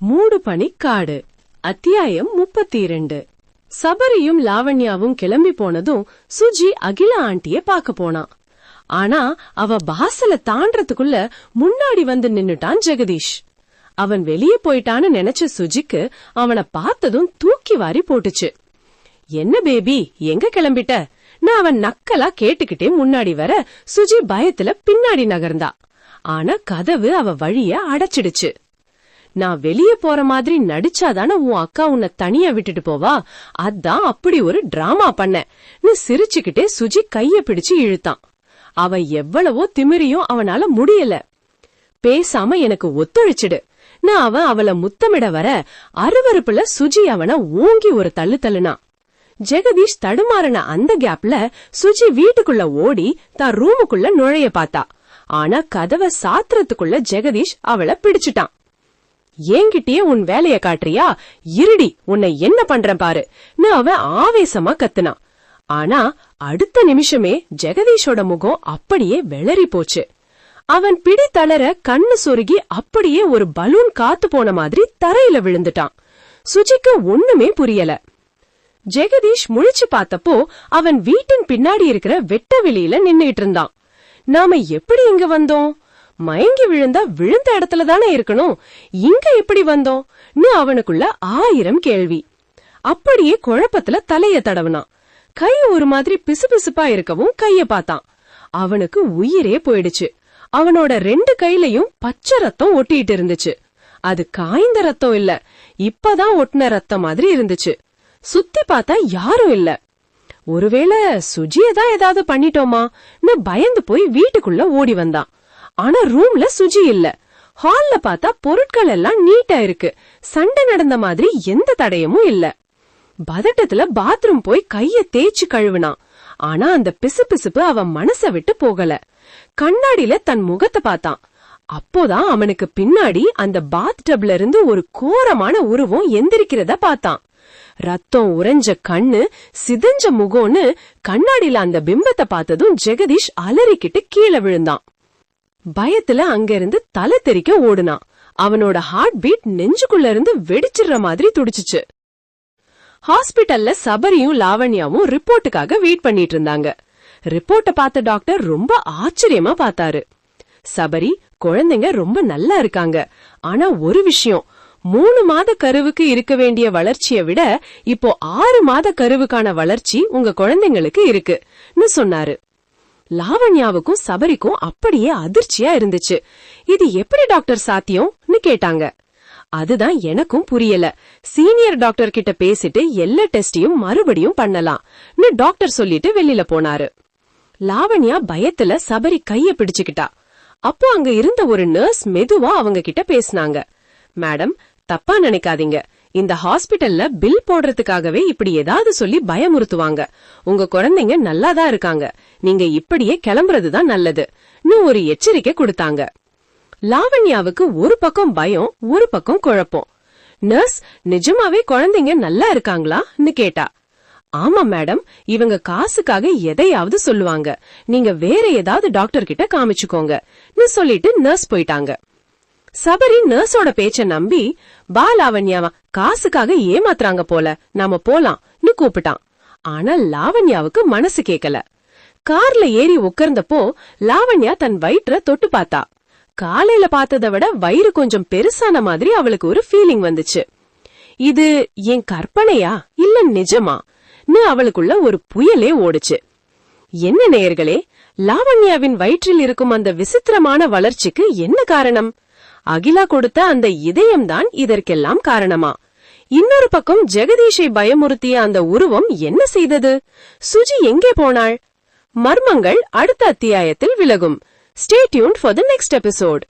மூடு காடு. அத்தியாயம் முப்பத்தி இரண்டு சபரியும் லாவண்யாவும் கிளம்பி போனதும் சுஜி அகில ஆண்டிய பாக்க போனான். ஆனா அவ வாசல தாண்டறதுக்குள்ள முன்னாடி வந்து நின்னுட்டான் ஜெகதீஷ். அவன் வெளியே போயிட்டான்னு நினைச்ச சுஜிக்கு அவனை பார்த்ததும் தூக்கி வாரி போட்டுச்சு. என்ன பேபி எங்க கிளம்பிட்ட? நான் அவன் நக்கலா கேட்டுக்கிட்டே முன்னாடி வர சுஜி பயத்துல பின்னாடி நகர்ந்தா. ஆனா கதவு அவ வழிய அடைச்சிடுச்சு. நான் வெளிய போற மாதிரி நடிச்சாதானே உன் அக்கா உன்னை தனியா விட்டுட்டு போவா? அதான் அப்படி ஒரு டிராமா பண்ண. நீ சிரிச்சுக்கிட்டே சுஜி கைய பிடிச்சு இழுத்தான். அவன் எவ்வளவோ திமிரியும் அவனால முடியல. பேசாம எனக்கு ஒத்துழைச்சிடு. நான் அவன் அவள முத்தமிட வர அருவருப்புல சுஜி அவன ஓங்கி ஒரு தள்ளு தள்ளுனான் ஜெகதீஷ் தடுமாறின அந்த கேப்ல சுஜி வீட்டுக்குள்ள ஓடி தான் ரூமுக்குள்ள நுழைய பார்த்தா. ஆனா கதவை சாத்துறதுக்குள்ள ஜெகதீஷ் அவள பிடிச்சிட்டான். என்கிட்டயே உன் வேலைய காட்டுறியா? இருடி உன்னை என்ன பண்றேன் பாரு. அவன் ஆவேசமா கத்துனான் ஆனா அடுத்த நிமிஷமே ஜெகதீஷோட முகம் அப்படியே வெளறி போச்சு. அவன் பிடி தளர கண்ணு சொருகி அப்படியே ஒரு பலூன் காத்து போன மாதிரி தரையில விழுந்துட்டான். சுஜிக்கு ஒண்ணுமே புரியல. ஜெகதீஷ் முழிச்சு பார்த்தப்போ அவன் வீட்டின் பின்னாடி இருக்கிற வெட்ட வெளியில நின்னுட்டு இருந்தான். நாம எப்படி இங்க வந்தோம்? மயங்கி விழுந்தா விழுந்த இடத்துல தானே இருக்கணும். இங்க எப்படி வந்தோம்? அவனுக்குள்ள ஆயிரம் கேள்வி. அப்படியே குழப்பத்துல தலைய தடவுனான். கை ஒரு மாதிரி பிசுபிசுப்பா இருக்கவும் கைய பார்த்தான். அவனுக்கு உயிரே போயிடுச்சு. அவனோட ரெண்டு கையிலயும் பச்சை ரத்தம் ஒட்டிட்டு இருந்துச்சு. அது காய்ந்த ரத்தம் இல்ல. இப்பதான் ஒட்டின ரத்தம் மாதிரி இருந்துச்சு. சுத்தி பார்த்தா யாரும் இல்ல. ஒருவேளை சுஜிய தான் ஏதாவது பண்ணிட்டோமா? பயந்து போய் வீட்டுக்குள்ள ஓடி வந்தான். ஆனா ரூம்ல சுஜி இல்ல. ஹால்ல பார்த்தா பொருட்கள் எல்லாம் நீட்டா இருக்கு. சண்டை நடந்த மாதிரி எந்த தடயமும் இல்ல. பதட்டத்துல பாத்ரூம் போய் கைய தேய்ச்சு கழுவுனான் ஆனா அந்த பிசுபிசுப்பு அவன் மனச விட்டு போகல. கண்ணாடியில தன் முகத்தை பார்த்தான். அப்போதான் அவனுக்கு பின்னாடி அந்த பாத் டப்ல இருந்து ஒரு கோரமான உருவம் எந்திரிக்கிறத பார்த்தான். ரத்தம் உறைஞ்ச கண்ணு சிதஞ்ச முகம்னு கண்ணாடியில அந்த பிம்பத்தை பார்த்ததும் ஜெகதீஷ் அலறிக்கிட்டு கீழே விழுந்தான். பயத்துல அங்கிருந்து தலை தெறிக்க ஓடுனான். அவனோட ஹார்ட் பீட் நெஞ்சுக்குள்ள இருந்து வெடிச்சிடுற மாதிரி துடிச்சுச்சு. ஹாஸ்பிட்டல்ல சபரியும் லாவண்யாவும் ரிப்போர்ட்டுக்காக வெயிட் பண்ணிட்டு இருந்தாங்க. ரிப்போர்ட்ட பார்த்த டாக்டர் ரொம்ப ஆச்சரியமா பார்த்தாரு. சபரி குழந்தைங்க ரொம்ப நல்லா இருக்காங்க. ஆனா ஒரு விஷயம் மூணு மாத கருவுக்கு இருக்க வேண்டிய வளர்ச்சியை விட இப்போ ஆறு மாத கருவுக்கான வளர்ச்சி உங்க குழந்தைங்களுக்கு இருக்குன்னு சொன்னாரு. லாவண்யாவுக்கும் சபரிக்கும் அப்படியே அதிர்ச்சியா இருந்துச்சு. இது எப்படி டாக்டர் சாத்தியம்னு கேட்டாங்க. அதுதான் எனக்கும் புரியல. சீனியர் டாக்டர் கிட்ட பேசிட்டு எல்லா டெஸ்டையும் மறுபடியும் பண்ணலாம்னு டாக்டர் சொல்லிட்டு வெளியில போனாரு. லாவண்யா பயத்துல சபரி கைய பிடிச்சுக்கிட்டா. அப்போ அங்க இருந்த ஒரு நர்ஸ் மெதுவா அவங்க கிட்ட பேசினாங்க. மேடம் தப்பா நினைக்காதீங்க. இந்த ஹாஸ்பிட்டல்ல பில் போடுறதுக்காகவே இப்படி ஏதாவது சொல்லி பயமுறுத்துவாங்க. உங்க குழந்தைங்க நல்லாதான் இருக்காங்க. நீங்க இப்படியே கிளம்புறதுதான் நல்லதுன்னு ஒரு எச்சரிக்கை கொடுத்தாங்க. லாவண்யாவுக்கு ஒரு பக்கம் பயம் ஒரு பக்கம் குழப்பம். நர்ஸ் நிஜமாவே குழந்தைங்க நல்லா இருக்காங்களான்னு கேட்டா. ஆமா மேடம் இவங்க காசுக்காக எதையாவது சொல்லுவாங்க. நீங்க வேற ஏதாவது டாக்டர் கிட்ட காமிச்சுக்கோங்க சொல்லிட்டு நர்ஸ் போயிட்டாங்க. சபரி நர்ஸோட பேச்ச நம்பி பாலாவண்யாவா காசுக்காக ஏமாத்துறாங்க போல. நாம போலாம்னு கூப்பிட்டான். ஆனா லாவண்யாவுக்கு மனசு கேக்கல. கார்ல ஏறி உட்கார்ந்தப்போ லாவண்யா தன் வயிற்ற தொட்டு பார்த்தா. காலையில பார்த்ததை விட வயிறு கொஞ்சம் பெருசான மாதிரி அவளுக்கு ஒரு ஃபீலிங் வந்துச்சு. இது என் கற்பனையா இல்ல நிஜமா அவளுக்குள்ள ஒரு புயலே ஓடுச்சு. என்ன நேயர்களே லாவண்யாவின் வயிற்றில் இருக்கும் அந்த விசித்திரமான வளர்ச்சிக்கு என்ன காரணம்? அகிலா கொடுத்த அந்த இதயம்தான் இதற்கெல்லாம் காரணமா. இன்னொரு பக்கம் ஜெகதீஷை பயமுறுத்திய அந்த உருவம் என்ன செய்தது? சுஜி எங்கே போனாள்? மர்மங்கள் அடுத்த அத்தியாயத்தில் விலகும். Stay tune for the next episode